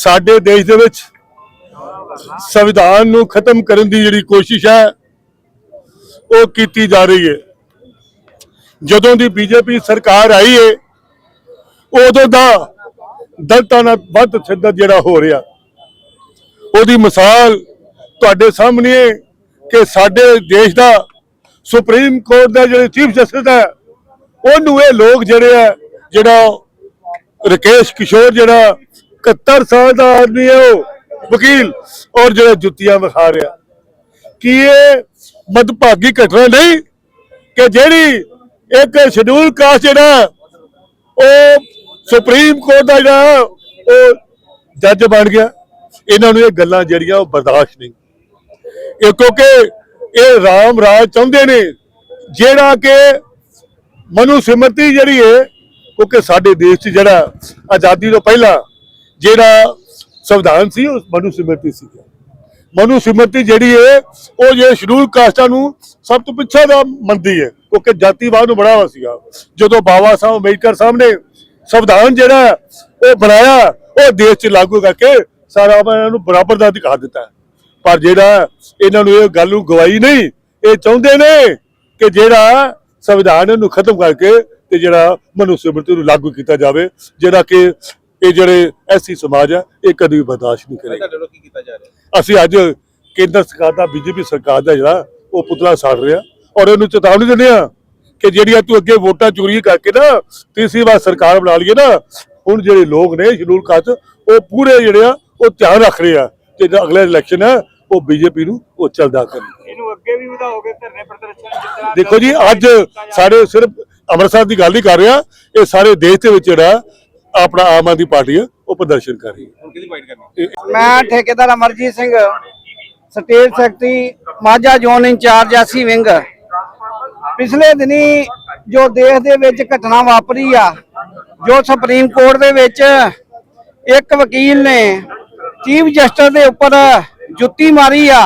ਸਾਡੇ ਦੇਸ਼ ਦੇ ਵਿੱਚ ਸੰਵਿਧਾਨ ਨੂੰ ਖਤਮ ਕਰਨ ਦੀ ਜਿਹੜੀ ਕੋਸ਼ਿਸ਼ ਹੈ, ਉਹ ਕੀਤੀ ਜਾ ਰਹੀ ਹੈ। ਜਦੋਂ ਦੀ ਬੀਜੇਪੀ ਸਰਕਾਰ ਆਈ ਹੈ, ਉਦੋਂ ਦਾ ਦਲਤਾਂ ਨਾਲ ਵੱਧ ਸਿੱਧਾ ਜਿਹੜਾ ਹੋ ਰਿਹਾ। ਉਹਦੀ ਮਿਸਾਲ ਤੁਹਾਡੇ ਸਾਹਮਣੇ ਹੈ ਕਿ ਸਾਡੇ ਦੇਸ਼ ਦਾ ਸੁਪਰੀਮ ਕੋਰਟ ਦਾ ਜਿਹੜੇ ਚੀਫ ਜਸਟਿਸ ਹੈ, ਉਹਨੂੰ ਇਹ ਲੋਕ ਜਿਹੜੇ ਆ ਜਿਹੜਾ ਰਕੇਸ਼ ਕਿਸ਼ੋਰ ਜਿਹੜਾ 71 ਸਾਲ ਦਾ ਆਦਮੀ ਹੈ ਉਹ, ਵਕੀਲ। ਔਰ ਜਿਹੜਾ ਜੁੱਤੀਆਂ ਵਿਖਾ ਰਿਹਾ। ਕੀ ਇਹ ਮਦਭਾਗੀ ਘਟਨਾ ਨਹੀਂ ਕਿ ਜਿਹੜੀ ਇੱਕ ਸ਼ਡਿਊਲ ਕਾਸਟ ਜਿਹੜਾ ਉਹ ਸੁਪਰੀਮ ਕੋਰਟ ਦਾ ਜਿਹੜਾ ਉਹ ਜੱਜ ਬਣ ਗਿਆ। ਇਹਨਾਂ ਨੂੰ ਇਹ ਗੱਲਾਂ ਜਿਹੜੀਆਂ ਉਹ ਬਰਦਾਸ਼ਤ ਨਹੀਂ। ਇਹ ਕਿਉਂਕਿ ਇਹ ਰਾਮ ਰਾਜ ਚਾਹੁੰਦੇ ਨੇ, ਜਿਹੜਾ ਕਿ ਮਨੂ ਸਿਮਰਤੀ ਜਿਹੜੀ ਹੈ, ਕਿਉਂਕਿ ਸਾਡੇ ਦੇਸ਼ 'ਚ ਜਿਹੜਾ ਆਜ਼ਾਦੀ ਤੋਂ ਪਹਿਲਾਂ ਜਿਹੜਾ ਸੰਵਿਧਾਨ ਸੀ, ਉਹ ਮਨੂ ਸਿਮਰਤੀ ਸੀ। ਮਨੂ ਸਿਮਰਤੀ ਜਿਹੜੀ ਹੈ ਉਹ ਜੇ ਸ਼ਡਿਊਲ ਕਾਸਟਾਂ ਨੂੰ ਸਭ ਤੋਂ ਪਿੱਛੇ ਦਾ ਮੰਨਦੀ ਹੈ ਕਿਉਂਕਿ ਜਾਤੀਵਾਦ ਨੂੰ ਬੜਾਵਾ ਸੀਗਾ। ਜਦੋਂ ਬਾਬਾ ਸਾਹਿਬ, ਅੰਬੇਡਕਰ ਸਾਹਿਬ ਨੇ ਸੰਵਿਧਾਨ ਜਿਹੜਾ ਉਹ ਬਣਾਇਆ, ਉਹ ਦੇਸ਼ 'ਚ ਲਾਗੂ ਕਰਕੇ ਸਾਰਾ ਇਹਨਾਂ ਨੂੰ ਬਰਾਬਰ ਦਾ ਅਧਿਕਾਰ ਦਿੱਤਾ। ਪਰ ਜਿਹੜਾ ਇਹਨਾਂ ਨੂੰ ਇਹ ਗੱਲ ਨੂੰ ਗਵਾਈ ਨਹੀਂ, ਇਹ ਚਾਹੁੰਦੇ ਨੇ ਕਿ ਜਿਹੜਾ ਸੰਵਿਧਾਨ ਨੂੰ ਖਤਮ ਕਰਕੇ ਤੇ ਜਿਹੜਾ ਮਨੁੱਖ ਸਿਮਰਤੀ ਨੂੰ ਲਾਗੂ ਕੀਤਾ ਜਾਵੇ, ਜਿਹੜਾ ਕਿ ਇਹ ਜਿਹੜੇ ਐਸੀ ਸਮਾਜ ਹੈ ਇਹ ਕਦੀ ਵੀ ਬਰਦਾਸ਼ਤ ਨਹੀਂ ਕਰੇਗਾ। ਤੁਹਾਡੇ ਵੱਲੋਂ ਕੀ ਕੀਤਾ ਜਾ ਰਿਹਾ? ਅਸੀਂ ਅੱਜ ਕੇਂਦਰ ਸਰਕਾਰ ਦਾ ਬੀਜੇਪੀ ਸਰਕਾਰ ਦਾ ਜਿਹੜਾ ਉਹ ਪੁਤਲਾ ਸਾੜ ਰਿਹਾ। ਔਰ ਇਹਨੂੰ ਚੇਤਾਵਨੀ ਦਿੰਦੇ ਆ ਕਿ ਜਿਹੜੀਆਂ ਤੂੰ ਅੱਗੇ ਵੋਟਾਂ ਚੋਰੀ ਕਰਕੇ ਨਾ ਤੀਸਰੀ ਵਾਰ ਸਰਕਾਰ ਬਣਾ ਲਈਏ ਨਾ ਹੁਣ ਜਿਹੜੇ ਲੋਕ ਨੇ ਸ਼ਡਿਊਲ ਕਾਸਟ ਉਹ ਪੂਰੇ ਜਿਹੜੇ ਆ ਉਹ ਧਿਆਨ ਰੱਖ ਰਹੇ ਆ ਕਿ ਜਿਹੜਾ ਅਗਲਾ ਇਲੈਕਸ਼ਨ ਹੈ ਉਹ ਬੀਜੇਪੀ ਨੂੰ ਉਹ ਚੱਲਦਾ ਕਰਨ ਇਹਨੂੰ ਅੱਗੇ ਵੀ ਵਧਾਓਗੇ ਧਰਨੇ ਪ੍ਰਦਰਸ਼ਨ ਦੇਖੋ ਜੀ ਅੱਜ ਸਾਡੇ ਸਿਰਫ ਅੰਮ੍ਰਿਤਸਰ ਦੀ ਗੱਲ ਨਹੀਂ ਕਰ ਰਿਹਾ ਇਹ ਸਾਰੇ ਦੇਸ਼ ਦੇ ਵਿੱਚ ਜਿਹੜਾ ਆਪਣਾ ਆਮ ਆਦਮੀ ਪਾਰਟੀ ਹੈ ਉਹ ਪ੍ਰਦਰਸ਼ਨ ਕਰ ਰਹੀ ਹੈ। ਹੁਣ ਕਿਹਦੀ ਫਾਈਟ ਕਰਨੀ? ਇਹ- ਮੈਂ ਠੇਕੇਦਾਰ Amarjit Singh state secretary Majha zone incharge SC wing. ਪਿਛਲੇ ਦਿਨੀ ਜੋ ਦੇਸ਼ ਦੇ ਵਿੱਚ ਘਟਨਾ ਵਾਪਰੀ ਆ ਜੋ ਸੁਪਰੀਮ ਕੋਰਟ ਦੇ ਵਿੱਚ ਇੱਕ ਵਕੀਲ ਨੇ ਚੀਫ ਜਸਟਿਸ ਦੇ ਉੱਪਰ ਜੁੱਤੀ ਮਾਰੀ ਆ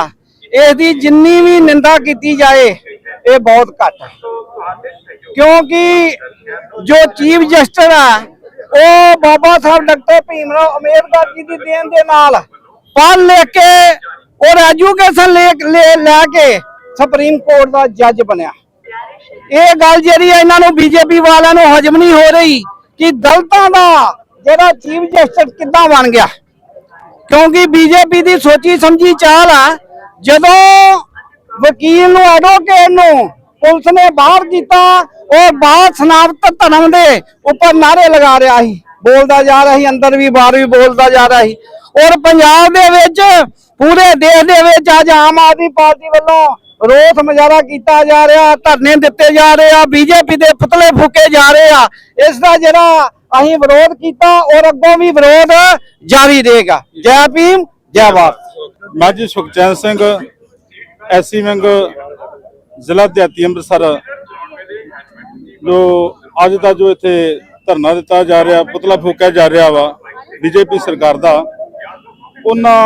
ਇਸ ਦੀ ਜਿੰਨੀ ਵੀ ਨਿੰਦਾ ਕੀਤੀ ਜਾਏ ਇਹ ਬਹੁਤ ਘੱਟ ਕਿਉਂਕਿ ਜੋ ਚੀਫ ਜਸਟਿਸ ਆ ਉਹ ਬਾਬਾ ਸਾਹਿਬ ਡਾਕਟਰ ਭੀਮਰਾਓ ਅੰਬੇਦਕਰ ਜੀ ਦੀ ਦੇਣ ਦੇ ਨਾਲ ਪੜ੍ਹ ਲਿਖ ਕੇ ਔਰ ਐਜੂਕੇਸ਼ਨ ਲੈ ਕੇ ਸੁਪਰੀਮ ਕੋਰਟ ਦਾ ਜੱਜ ਬਣਿਆ। ਇਹ ਗੱਲ ਜਿਹੜੀ ਇਹਨਾਂ ਨੂੰ ਬੀਜੇਪੀ ਵਾਲਿਆਂ ਨੂੰ ਹਜਮ ਨਹੀਂ ਹੋ ਰਹੀ ਕਿ ਦਲਤਾਂ ਦਾ ਜਿਹੜਾ ਚੀਫ ਜਸਟਿਸ ਕਿੱਦਾਂ ਬਣ ਗਿਆ। ਕਿਉਂਕਿ ਬੀਜੇਪੀ ਦੀ ਸੋਚੀ ਸਮਝੀ ਚਾਲ ਆ, ਜਦੋਂ ਵਕੀਲ ਨੂੰ ਐਡਵੋਕੇਟ ਨੂੰ ਪੁਲਿਸ ਨੇ ਬਾਹਰ ਕੀਤਾ, ਉਹ ਬਾਹਰ ਸਨਾਤਨ ਧਰਮ ਦੇ ਉੱਪਰ ਨਾਰੇ ਲਗਾ ਰਿਹਾ ਸੀ। ਬੋਲਦਾ ਜਾ ਰਿਹਾ ਸੀ, ਅੰਦਰ ਵੀ, ਬਾਹਰ ਵੀ ਬੋਲਦਾ ਜਾ ਰਿਹਾ ਸੀ। ਔਰ ਪੰਜਾਬ ਦੇ ਵਿੱਚ, ਪੂਰੇ ਦੇਸ਼ ਦੇ ਵਿੱਚ ਅੱਜ ਆਮ ਆਦਮੀ ਪਾਰਟੀ ਵੱਲੋਂ ਰੋਸ ਮੁਜ਼ਾਹਰਾ ਕੀਤਾ ਜਾ ਰਿਹਾ, ਧਰਨੇ ਦਿੱਤੇ ਜਾ ਰਹੇ ਆ, ਬੀਜੇਪੀ ਦੇ ਪੁਤਲੇ ਫੂਕੇ ਜਾ ਰਹੇ ਆ। ਇਸ ਦਾ ਜਿਹੜਾ ਅਸੀਂ ਵਿਰੋਧ ਕੀਤਾ, ਔਰ ਅੱਗੋਂ ਵੀ ਵਿਰੋਧ ਜਾਰੀ ਰਹੇਗਾ। ਜੈ ਭੀਮ, ਜੈ ਭਾਰਤ। ਮੈਂ ਜੀ ਸੁਖਚੈਨ ਸਿੰਘ, ਐਸੀ ਵਿੰਗ ਜ਼ਿਲ੍ਹਾ ਦਿਹਾਤੀ ਅੰਮ੍ਰਿਤਸਰ ਜੋ ਅੱਜ ਦਾ ਜੋ ਇੱਥੇ ਧਰਨਾ ਦਿੱਤਾ ਜਾ ਰਿਹਾ, ਪੁਤਲਾ ਫੂਕਿਆ ਜਾ ਰਿਹਾ ਵਾ, ਬੀਜੇਪੀ ਸਰਕਾਰ ਦਾ, ਉਹਨਾਂ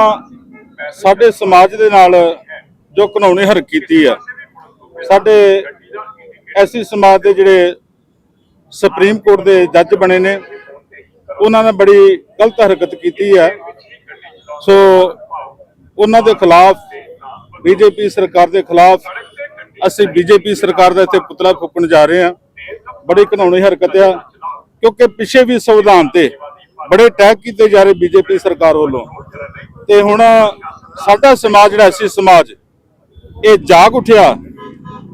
ਸਾਡੇ ਸਮਾਜ ਦੇ ਨਾਲ ਜੋ ਕਾਨੂੰਨੀ ਹਰਕਤ ਕੀਤੀ ਆ, ਸਾਡੇ ਐਸੀ ਸਮਾਜ ਦੇ ਜਿਹੜੇ ਸੁਪਰੀਮ ਕੋਰਟ ਦੇ ਜੱਜ ਬਣੇ ਨੇ, ਉਹਨਾਂ ਨੇ ਬੜੀ ਗਲਤ ਹਰਕਤ ਕੀਤੀ ਹੈ ਸੋ, ਉਹਨਾਂ ਦੇ ਖਿਲਾਫ, ਬੀਜੇਪੀ ਸਰਕਾਰ ਦੇ ਖਿਲਾਫ ਅਸੀਂ ਬੀਜੇਪੀ ਸਰਕਾਰ ਦਾ ਇੱਥੇ ਪੁਤਲਾ ਫੂਕਣ ਜਾ ਰਹੇ ਹਾਂ। ਬੜੀ ਕਾਨੂੰਨੀ ਹਰਕਤ ਆ, ਕਿਉਂਕਿ ਪਿੱਛੇ ਵੀ ਸੰਵਿਧਾਨ ਤੇ ਬੜੇ ਅਟੈਕ ਕੀਤੇ ਜਾ ਰਹੇ ਬੀਜੇਪੀ ਸਰਕਾਰ ਵੱਲੋਂ। ਤੇ ਹੁਣ ਸਾਡਾ ਸਮਾਜ ਜਿਹੜਾ ਐਸੀ ਸਮਾਜ, ਇਹ ਜਾਗ ਉੱਠਿਆ।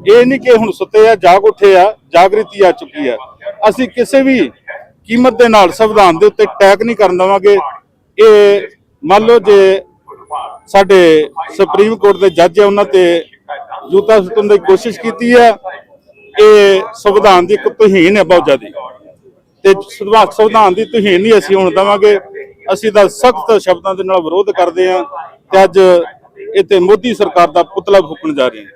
ਇਹ ਨਹੀਂ ਕਿ ਹੁਣ ਸੁੱਤੇ ਆ, ਜਾਗ ਉੱਠੇ ਆ, ਜਾਗ੍ਰਿਤੀ ਆ ਚੁੱਕੀ ਆ। ਅਸੀਂ ਕਿਸੇ ਵੀ ਕੀਮਤ ਦੇ ਨਾਲ ਸੰਵਿਧਾਨ ਦੇ ਉੱਤੇ ਟੈਕ ਨਹੀਂ ਕਰਨ ਦੇਵਾਂਗੇ। ਇਹ ਮੰਨ ਲਓ ਜੇ ਸਾਡੇ ਸੁਪਰੀਮ ਕੋਰਟ ਦੇ ਜੱਜ ਆ, ਉਹਨਾਂ ਤੇ ਜੂਤਾ ਸੁੱਟਣ ਦੀ ਕੋਸ਼ਿਸ਼ ਕੀਤੀ ਹੈ ਇਹ ਸੰਵਿਧਾਨ ਦੀ ਇੱਕ ਤੁਹੀਨ ਹੈ ਬਹੁਤ ਜ਼ਿਆਦਾ ਤੇ ਸੰਵਿਧਾ- ਸੰਵਿਧਾਨ ਦੀ ਤੁਹੀਨ ਨਹੀਂ ਅਸੀਂ ਹੁਣ ਦੇਵਾਂਗੇ। ਅਸੀਂ ਤਾਂ ਸਖਤ ਸ਼ਬਦਾਂ ਦੇ ਨਾਲ ਵਿਰੋਧ ਕਰਦੇ ਹਾਂ ਤੇ ਅੱਜ ਇੱਥੇ ਮੋਦੀ ਸਰਕਾਰ ਦਾ ਪੁਤਲਾ ਫੂਕਣ ਜਾ ਰਹੇ ਹਾਂ।